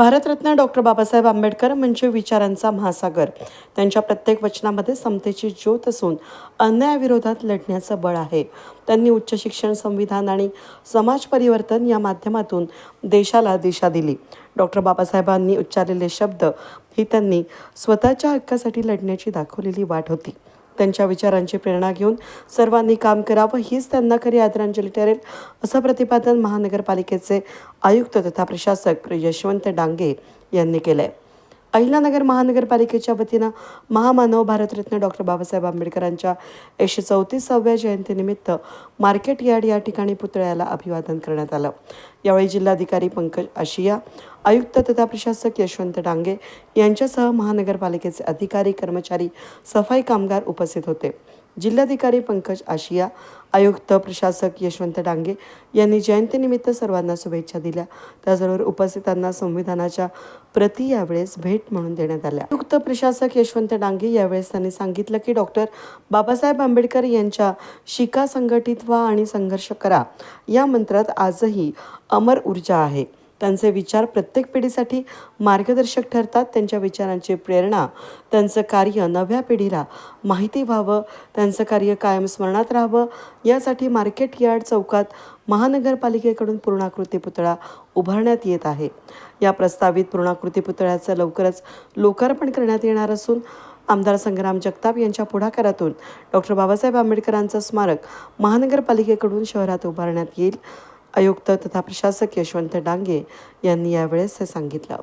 Bharat Ratna doctor Babasaheb Ambedkar म्हणजे विचारांचा महासागर. त्यांच्या प्रत्येक वचनामध्ये समतेची ज्योत असून अन्यायाविरोधात लढण्याचं बळ आहे. त्यांनी उच्च शिक्षण संविधान आणि समाज परिवर्तन या माध्यमातून देशाला दिशा दिली. डॉक्टर बाबासाहेबांनी उच्चारलेले शब्द ही त्यांनी स्वतःच्या हक्कासाठी लढण्याची दाखवलेली वाट होती. त्यांच्या विचारांची प्रेरणा घेऊन सर्वांनी काम करावं हीच त्यांना खरी आदरांजली ठरेल असं प्रतिपादन महानगरपालिकेचे आयुक्त तथा प्रशासक यशवंत डांगे यांनी केलं आहे अहिलानगर महानगरपालिकेच्या वतीनं महामानव भारतरत्न डॉक्टर बाबासाहेब आंबेडकरांच्या एकशे चौतीसाव्या जयंतीनिमित्त मार्केट यार्ड या ठिकाणी पुतळ्याला अभिवादन करण्यात आलं. यावेळी जिल्हाधिकारी पंकज आशिया आयुक्त तथा प्रशासक यशवंत डांगे यांच्यासह महानगरपालिकेचे अधिकारी कर्मचारी सफाई कामगार उपस्थित होते. जिल्हाधिकारी पंकज आशिया आयुक्त प्रशासक यशवंत डांगे यांनी जयंतीनिमित्त सर्वांना शुभेच्छा दिल्या. त्याचबरोबर उपस्थितांना संविधानाच्या प्रती यावेळेस भेट म्हणून देण्यात आल्या. आयुक्त प्रशासक यशवंत डांगे यावेळेस त्यांनी सांगितलं की डॉक्टर बाबासाहेब आंबेडकर यांच्या शिका संघटित व्हा आणि संघर्ष करा. या मंत्रात आजही अमर ऊर्जा आहे. त्यांचे विचार प्रत्येक पिढीसाठी मार्गदर्शक ठरतात त्यांच्या विचारांची प्रेरणा त्यांचं कार्य नव्या पिढीला माहिती व्हावं त्यांचं कार्य कायम स्मरणात राहावं. यासाठी मार्केट यार्ड चौकात महानगरपालिकेकडून पूर्णाकृती पुतळा उभारण्यात येत आहे. या प्रस्तावित पूर्णाकृती पुतळ्याचं लवकरच लोकार्पण करण्यात येणार असून आमदार संग्राम जगताप यांच्या पुढाकारातून डॉक्टर बाबासाहेब आंबेडकरांचं स्मारक महानगरपालिकेकडून शहरात उभारण्यात येईल. आयुक्त तथा प्रशासक यशवंत डांगे यांनी यावेळेस हे सांगितलं.